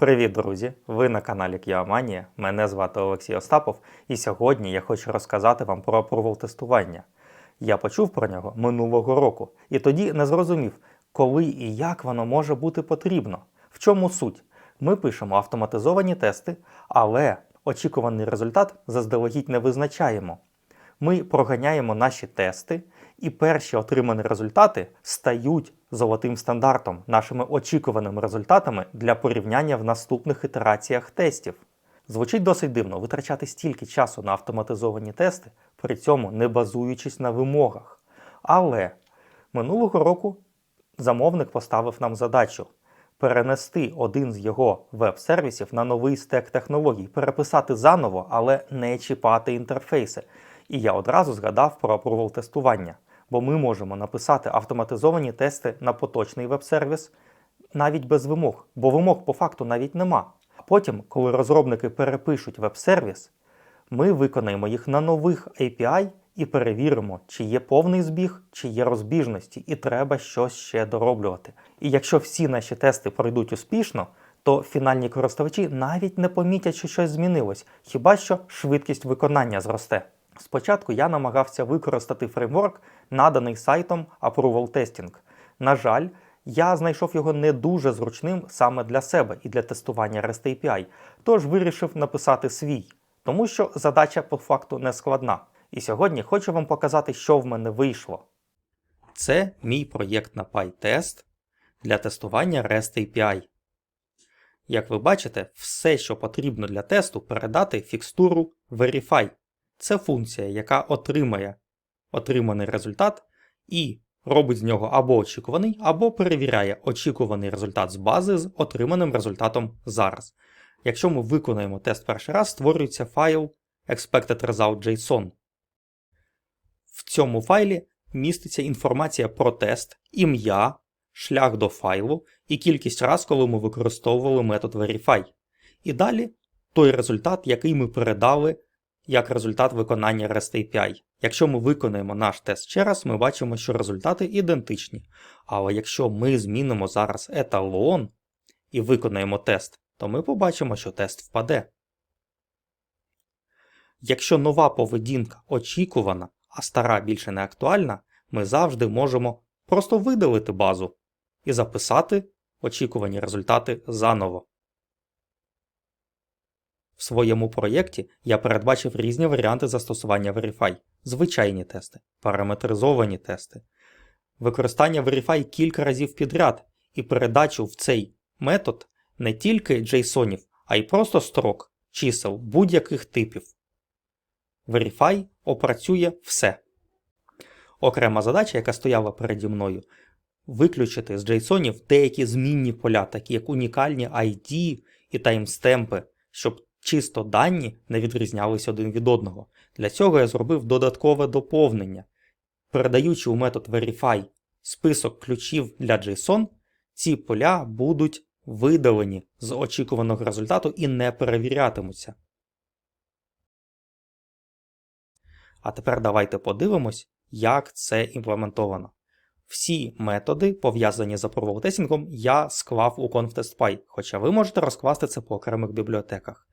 Привіт, друзі! Ви на каналі Кіаманія. Мене звати Олексій Остапов, і сьогодні я хочу розказати вам про approval тестування. Я почув про нього минулого року, і тоді не зрозумів, коли і як воно може бути потрібно. В чому суть? Ми пишемо автоматизовані тести, але очікуваний результат заздалегідь не визначаємо. Ми проганяємо наші тести, і перші отримані результати стають золотим стандартом, нашими очікуваними результатами для порівняння в наступних ітераціях тестів. Звучить досить дивно витрачати стільки часу на автоматизовані тести, при цьому не базуючись на вимогах. Але минулого року замовник поставив нам задачу перенести один з його веб-сервісів на новий стек технологій, переписати заново, але не чіпати інтерфейси. І я одразу згадав про approval тестування, бо ми можемо написати автоматизовані тести на поточний веб-сервіс навіть без вимог, бо вимог по факту навіть нема. А потім, коли розробники перепишуть веб-сервіс, ми виконаємо їх на нових API і перевіримо, чи є повний збіг, чи є розбіжності, і треба щось ще дороблювати. І якщо всі наші тести пройдуть успішно, то фінальні користувачі навіть не помітять, що щось змінилось, хіба що швидкість виконання зросте. Спочатку я намагався використати фреймворк, наданий сайтом Approval Testing. На жаль, я знайшов його не дуже зручним саме для себе і для тестування REST API, тож вирішив написати свій, тому що задача по факту не складна. І сьогодні хочу вам показати, що в мене вийшло. Це мій проєкт на PyTest для тестування REST API. Як ви бачите, все, що потрібно для тесту, передати фікстуру Verify. Це функція, яка отримає отриманий результат і робить з нього або очікуваний, або перевіряє очікуваний результат з бази з отриманим результатом зараз. Якщо ми виконаємо тест перший раз, створюється файл expected-result.json. В цьому файлі міститься інформація про тест, ім'я, шлях до файлу і кількість раз, коли ми використовували метод Verify. І далі той результат, який ми передали як результат виконання REST API. Якщо ми виконаємо наш тест ще раз, ми бачимо, що результати ідентичні. Але якщо ми змінимо зараз еталон і виконаємо тест, то ми побачимо, що тест впаде. Якщо нова поведінка очікувана, а стара більше не актуальна, ми завжди можемо просто видалити базу і записати очікувані результати заново. Своєму проєкті я передбачив різні варіанти застосування Verify, звичайні тести, параметризовані тести, використання Verify кілька разів підряд і передачу в цей метод не тільки JSONів, а й просто строк, чисел будь-яких типів. Verify опрацює все. Окрема задача, яка стояла переді мною, виключити з JSONів деякі змінні поля, такі як унікальні ID і таймстемпи, щоб чисто дані не відрізнялись один від одного. Для цього я зробив додаткове доповнення. Передаючи у метод Verify список ключів для JSON, ці поля будуть видалені з очікуваного результату і не перевірятимуться. А тепер давайте подивимось, як це імплементовано. Всі методи, пов'язані з approval я склав у conf.test.py, хоча ви можете розкласти це по окремих бібліотеках.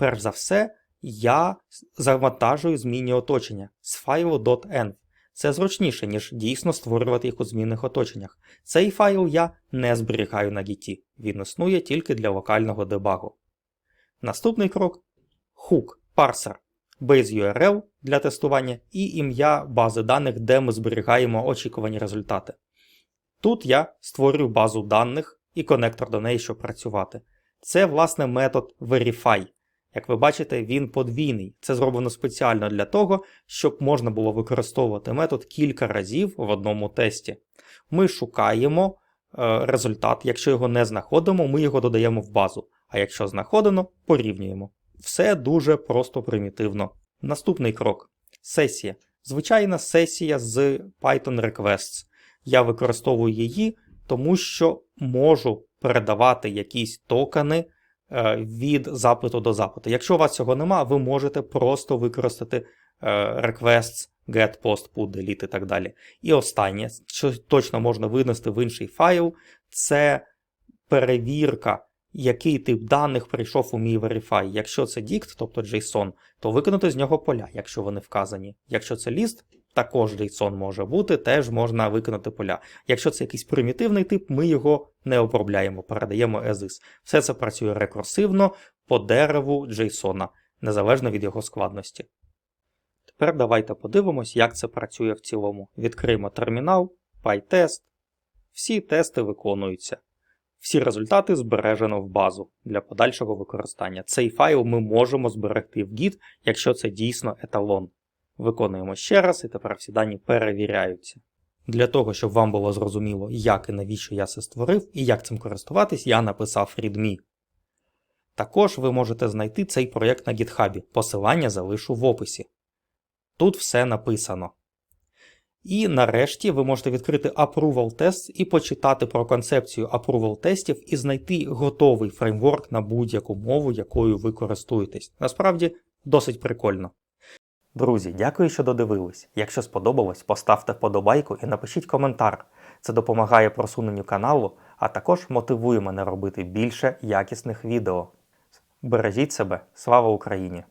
Перш за все, я завантажую змінні оточення з файлу .env. Це зручніше, ніж дійсно створювати їх у змінних оточеннях. Цей файл я не зберігаю на Git, він існує тільки для локального дебагу. Наступний крок hook, парсер, base.url для тестування і ім'я бази даних, де ми зберігаємо очікувані результати. Тут я створюю базу даних і конектор до неї, щоб працювати. Це, власне, метод Verify. Як ви бачите, він подвійний. Це зроблено спеціально для того, щоб можна було використовувати метод кілька разів в одному тесті. Ми шукаємо е, результат, якщо його не знаходимо, ми його додаємо в базу. А якщо знаходено, порівнюємо. Все дуже просто примітивно. Наступний крок сесія. Звичайна сесія з Python Requests. Я використовую її, тому що можу передавати якісь токени. Е, від запиту до запиту. Якщо у вас цього нема, ви можете просто використати е, requests, get, post, put, delete і так далі. І останнє, що точно можна винести в інший файл, це перевірка який тип даних прийшов у мій Verify. Якщо це dict, тобто JSON, то виконати з нього поля, якщо вони вказані. Якщо це ліст, також JSON може бути, теж можна виконати поля. Якщо це якийсь примітивний тип, ми його не обробляємо, передаємо as. Все це працює рекурсивно по дереву JSON, незалежно від його складності. Тепер давайте подивимось, як це працює в цілому. Відкриємо термінал, PyTest. Всі тести виконуються. Всі результати збережено в базу для подальшого використання. Цей файл ми можемо зберегти в Git, якщо це дійсно еталон. Виконуємо ще раз, і тепер всі дані перевіряються. Для того, щоб вам було зрозуміло, як і навіщо я це створив і як цим користуватись, я написав README. Також ви можете знайти цей проєкт на GitHub. Посилання залишу в описі. Тут все написано. І нарешті ви можете відкрити Approval Test і почитати про концепцію Approval тестів і знайти готовий фреймворк на будь-яку мову, якою ви користуєтесь. Насправді досить прикольно. Друзі, дякую, що додивились. Якщо сподобалось, поставте вподобайку і напишіть коментар. Це допомагає просуненню каналу, а також мотивує мене робити більше якісних відео. Бережіть себе, слава Україні!